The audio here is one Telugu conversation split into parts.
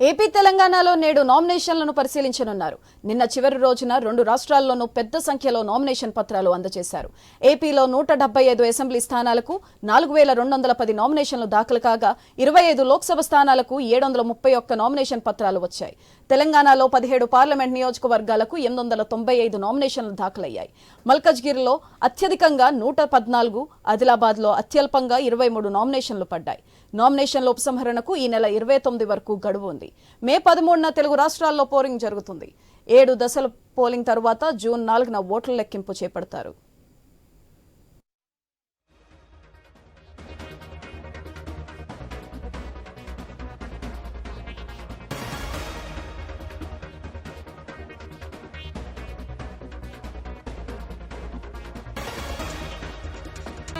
ఏపీ తెలంగాణలో నేడు నామినేషన్లను పరిశీలించనున్నారు. నిన్న చివరి రోజున రెండు రాష్ట్రాల్లోనూ పెద్ద సంఖ్యలో నామినేషన్ పత్రాలు అందజేశారు. ఏపీలో నూట డెబ్బై ఐదు అసెంబ్లీ స్థానాలకు నాలుగు వేల రెండు వందల పది నామినేషన్లు దాఖలు కాగా ఇరవై ఐదు లోక్సభ స్థానాలకు ఏడు వందల ముప్పై ఒక్క నామినేషన్ పత్రాలు వచ్చాయి. తెలంగాణలో పదిహేడు పార్లమెంట్ నియోజకవర్గాలకు ఎనిమిది వందల తొంభై ఐదు నామినేషన్లు దాఖలయ్యాయి. మల్కజ్గిరిలో అత్యధికంగా నూట పద్నాలుగు ఆదిలాబాద్లో అత్యల్పంగా ఇరవై మూడు నామినేషన్లు పడ్డాయి. నామినేషన్ల ఉపసంహరణకు ఈ నెల ఇరవై తొమ్మిది వరకు గడువు ఉంది. మే పదమూడున తెలుగు రాష్ట్రాల్లో పోలింగ్ జరుగుతుంది. ఏడు దశల పోలింగ్ తర్వాత జూన్ నాలుగున ఓట్ల లెక్కింపు చేపడతారు.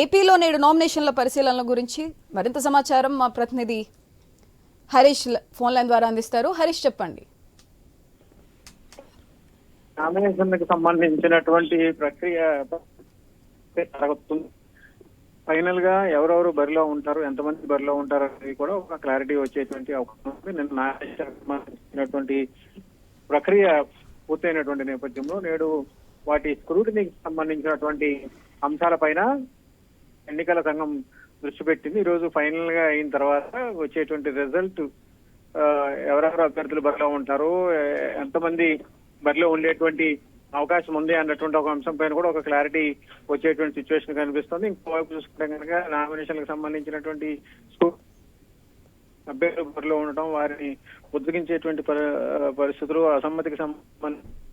ఏపీలో నేడు నామినేషన్ల పరిశీలనల గురించి మరింత సమాచారం మా ప్రతినిధి హరీష్ ఫోన్ లైన్ ద్వారా అందిస్తారు. హరీష్ చెప్పండి. నామినేషన్కి సంబంధించినటువంటి ప్రక్రియ జరుగుతుంది. ఫైనల్గా ఎవరెవరు బరిలో ఉంటారు ఎంతమంది బరిలో ఉంటారు అనేది కూడా ఒక క్లారిటీ వచ్చేటువంటి అవకాశం ఉంది. నిన్న సంబంధించినటువంటి ప్రక్రియ పూర్తయినటువంటి నేపథ్యంలో నేడు వాటి స్క్రూటినీకి సంబంధించినటువంటి అంశాలపైన ఎన్నికల సంఘం దృష్టి పెట్టింది. ఈ రోజు ఫైనల్గా అయిన తర్వాత వచ్చేటువంటి రిజల్ట్ ఎవరెవరు అభ్యర్థులు బరిలో ఉంటారు ఎంతమంది బరిలో ఉండేటువంటి అవకాశం ఉంది అన్నటువంటి ఒక అంశం పైన కూడా ఒక క్లారిటీ వచ్చేటువంటి సిచ్యువేషన్ కనిపిస్తుంది. ఇంకోవైపు చూసుకుంటే కనుక నామినేషన్లకు సంబంధించినటువంటి అభ్యర్థులు బరిలో ఉండటం వారిని ఉద్రగించేటువంటి పరి- పరిస్థితులు అసమ్మతికి సంబంధించి